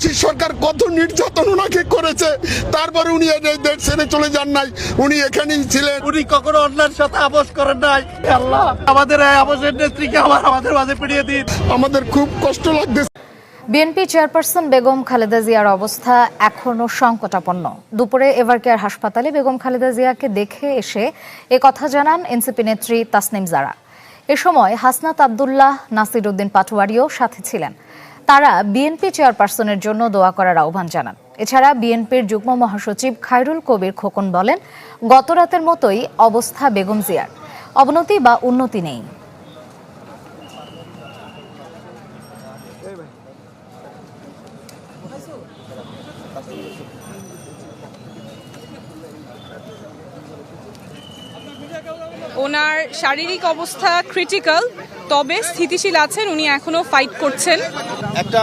ফ্যাসিস সরকার কত নির্যাতন ওনাকে করেছে। তারপরে উনি এই দেশ ছেড়ে চলে যান নাই উনি এখানেই ছিলেন। উনি কখনো অন্যার সাথে আপোষ করেন নাই। আল্লাহ আমাদের এই আপোষের নেত্রীকে আবার আমাদের মাঝে ফিরিয়ে দিন। আমাদের খুব কষ্ট লাগতেছে। বিএনপি চেয়ারপারসন বেগম খালেদা জিয়ার অবস্থা এখনও সংকটাপন্ন। দুপুরে এভারকেয়ার হাসপাতালে বেগম খালেদা জিয়াকে দেখে এসে এ কথা জানান এনসিপি নেত্রী তাসনিম জারা। এ সময় হাসনাত আবদুল্লাহ নাসির উদ্দিন পাটোয়ারিও সাথে ছিলেন। তারা বিএনপি চেয়ারপারসনের জন্য দোয়া করার আহ্বান জানান। এছাড়া বিএনপির যুগ্ম মহাসচিব খায়রুল কবির খোকন বলেন, গত রাতের মতোই অবস্থা বেগম জিয়ার। অবনতি বা উন্নতি নেই। ওনার শারীরিক অবস্থা ক্রিটিক্যাল তবে স্থিতিশীল আছেন উনি এখনও ফাইট করছেন। একটা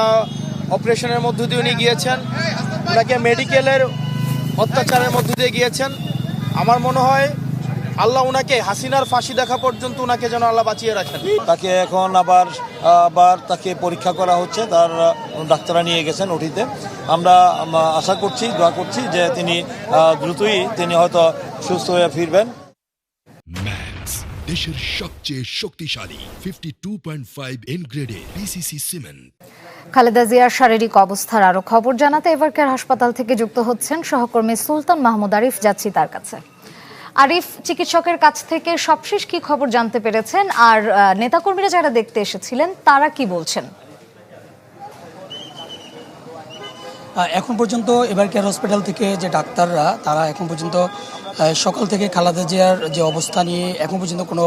অপারেশনের মধ্য দিয়ে উনি গিয়েছেন। ওনাকে মেডিকেলের অত্যাচারের মধ্য দিয়ে গিয়েছেন। আমার মনে হয় আল্লাহ ওনাকে হাসিনার ফাঁসি দেখা পর্যন্ত ওনাকে যেন আল্লাহ বাঁচিয়ে রাখেন। তাকে এখন আবার আবার তাকে পরীক্ষা করা হচ্ছে। তার ডাক্তাররা নিয়ে গেছেন ওটিতে। আমরা আশা করছি দোয়া করছি যে তিনি দ্রুতই তিনি হয়তো সুস্থ হয়ে ফিরবেন। দেশের সবচেয়ে শক্তিশালী fifty two point five N গ্রেডে পিসিসি সিমেন্ট খালেদা জিয়ার শারীরিক অবস্থার আরও খবর জানাতে এভারকেয়ার হাসপাতাল থেকে যুক্ত হচ্ছেন সহকর্মী সুলতান মাহমুদ আরিফ, যাচ্ছি তার কাছে। আরিফ, চিকিৎসকের কাছ থেকে সবশেষ কি খবর জানতে পেরেছেন? আর নেতাকর্মীরা যারা দেখতে এসেছিলেন, তারা কি বলছেন? এখন পর্যন্ত এবার কেয়ার হসপিটাল থেকে যে ডাক্তাররা, তারা এখন পর্যন্ত সকাল থেকে খালাদা জিয়ার যে অবস্থা নিয়ে এখন পর্যন্ত কোনো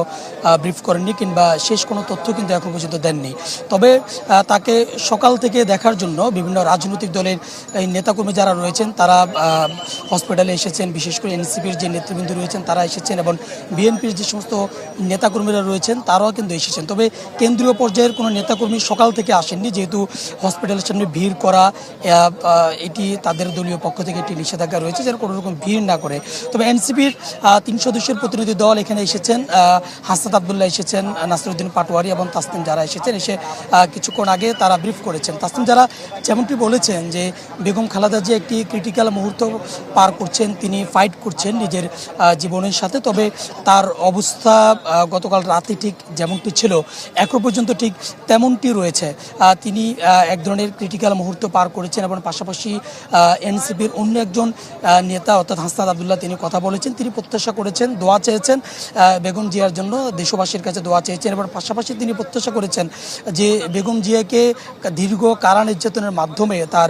ব্রিফ করেননি কিংবা শেষ কোনো তথ্য কিন্তু এখন পর্যন্ত দেননি। তবে তাকে সকাল থেকে দেখার জন্য বিভিন্ন রাজনৈতিক দলের, এই নেতাকর্মী যারা রয়েছেন, তারা হসপিটালে এসেছেন, বিশেষ করে এনসিপির যে নেতৃবৃন্দ রয়েছেন, তারা এসেছেন এবং বিএনপির যে সমস্ত নেতাকর্মীরা রয়েছেন, তারাও কিন্তু এসেছেন। তবে কেন্দ্রীয় পর্যায়ের কোনো নেতাকর্মী সকাল থেকে আসেননি, যেহেতু হসপিটালের সামনে ভিড় করা এটি তাদের দলীয় পক্ষ থেকে একটি নিষেধাজ্ঞা রয়েছে যেন কোনো রকম ভিড় না করে। তবে এনসিপির তিন সদস্যের প্রতিনিধি দল এখানে এসেছেন হাসনাত আবদুল্লাহ এসেছেন নাসিরুদ্দিন পাটোয়ারি এবং তাসনিম যারা এসেছেন, এসে কিছুক্ষণ আগে তারা ব্রিফ করেছেন। তাসনিম যারা যেমনটি বলেছেন যে বেগম খালেদা যে একটি ক্রিটিক্যাল মুহূর্ত পার করছেন, তিনি ফাইট করছেন নিজের জীবনের সাথে, তবে তার অবস্থা গতকাল রাতে ঠিক যেমনটি ছিল, এখন পর্যন্ত ঠিক তেমনটি রয়েছে। তিনি এক ধরনের ক্রিটিক্যাল মুহূর্ত পার করেছেন এবং পাশাপাশি এনসিপির অন্য একজন নেতা অর্থাৎ হাসনাদ আবদুল্লাহ তিনি কথা বলেছেন, তিনি প্রত্যাশা করেছেন, দোয়া চেয়েছেন বেগম জিয়ার জন্য দেশবাসীর কাছে দোয়া চেয়েছেন। এবার পাশাপাশি তিনি প্রত্যাশা করেছেন যে বেগম জিয়াকে দীর্ঘ কারা নির্যাতনের মাধ্যমে তার